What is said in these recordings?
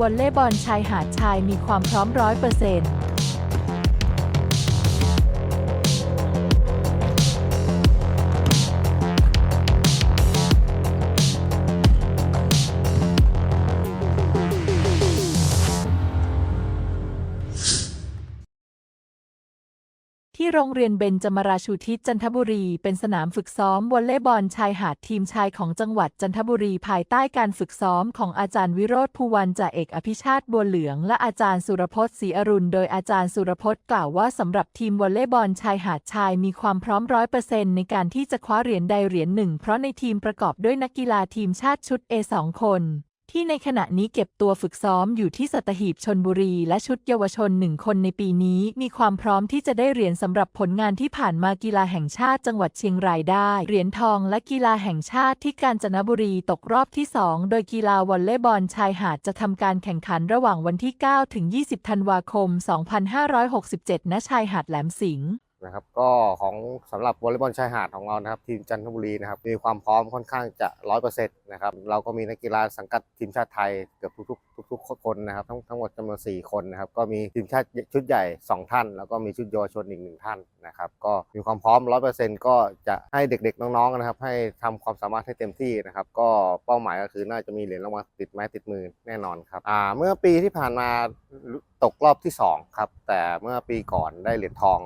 วอลเล่บอลชายหาดชายมีความพร้อมร้อยเปอร์เซ็นต์ ที่โรงเรียนเบญจมราชูทิศจันทบุรี เป็นสนามฝึกซ้อมวอลเลย์บอลชายหาดทีมชายของจังหวัดจันทบุรีภายใต้การฝึกซ้อมของอาจารย์วิโรธภูวันจ่าเอกอภิชาติบัวเหลือง และอาจารย์สุรพจน์ศรีอรุณ โดยอาจารย์สุรพจน์กล่าวว่าสำหรับทีมวอลเลย์บอลชายหาดชายมีความพร้อมร้อยเปอร์เซ็นต์ในการที่จะคว้าเหรียญใดเหรียญหนึ่ง เพราะในทีมประกอบด้วยนักกีฬาทีมชาติชุด A สองคน ที่ในขณะนี้เก็บตัวฝึกซ้อมอยู่ที่สัตหีบชนบุรี และชุดเยาวชนหนึ่งคนในปีนี้มีความพร้อมที่จะได้เหรียญสำหรับผลงานที่ผ่านมากีฬาแห่งชาติจังหวัดเชียงรายได้ เหรียญทองและกีฬาแห่งชาติที่กาญจนบุรีตกรอบที่ 2 โดยกีฬาวอลเลย์บอลชายหาดจะทำการแข่งขันระหว่างวันที่ 9 ถึง 20 ธันวาคม 2567 ณ ชายหาดแหลมสิงห์ นะครับ ก็ของสำหรับวอลเลย์บอลชายหาดของเรานะครับ ทีมจันทบุรีนะครับ มีความพร้อมค่อนข้างจะร้อยเปอร์เซ็นต์นะครับ เราก็มีนักกีฬาสังกัดทีมชาติไทยเกือบทุกๆทุกๆคนนะครับ ทั้งทั้งหมดจำนวน4คนนะครับ ก็มีทีมชาติชุดใหญ่2ท่าน แล้วก็มีชุดเยาวชนอีกหนึ่งท่านนะครับ ก็มีความพร้อมร้อยเปอร์เซ็นต์ก็จะให้เด็กๆน้องๆนะครับ ให้ทำความสามารถให้เต็มที่นะครับ ก็เป้าหมายก็คือน่าจะมีเหรียญรางวัลติดไม้ติดมือแน่นอนครับอ่าเมื่อปีที่ผ่านมาตกรอบที่สองครับแต่เมื่อปีก่อนได้เหรียญทอง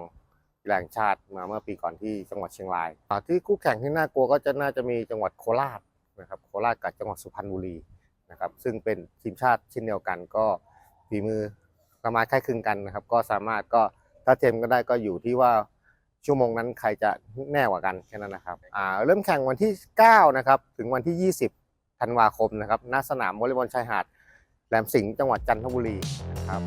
กีฬาแห่งชาติมาเมื่อปีก่อนที่จังหวัดเชียงราย ที่คู่แข่งที่น่ากลัวก็จะน่าจะมีจังหวัดโคราชนะครับโคราชกับจังหวัดสุพรรณบุรีนะครับซึ่งเป็นทีมชาติเช่นเดียวกันก็ฝีมือประมาณคล้ายคลึงกันนะครับ ก็สามารถก็ถ้าเทมก็ได้ก็อยู่ที่ว่าชั่วโมงนั้นใครจะแน่กว่ากันแค่นั้นนะครับอ่าเริ่มแข่งวันที่9นะครับถึงวันที่ 20ธันวาคมนะครับณสนามวอลเลย์บอลชายหาดแหลมสิงห์จังหวัดจันทบุรีนะครับ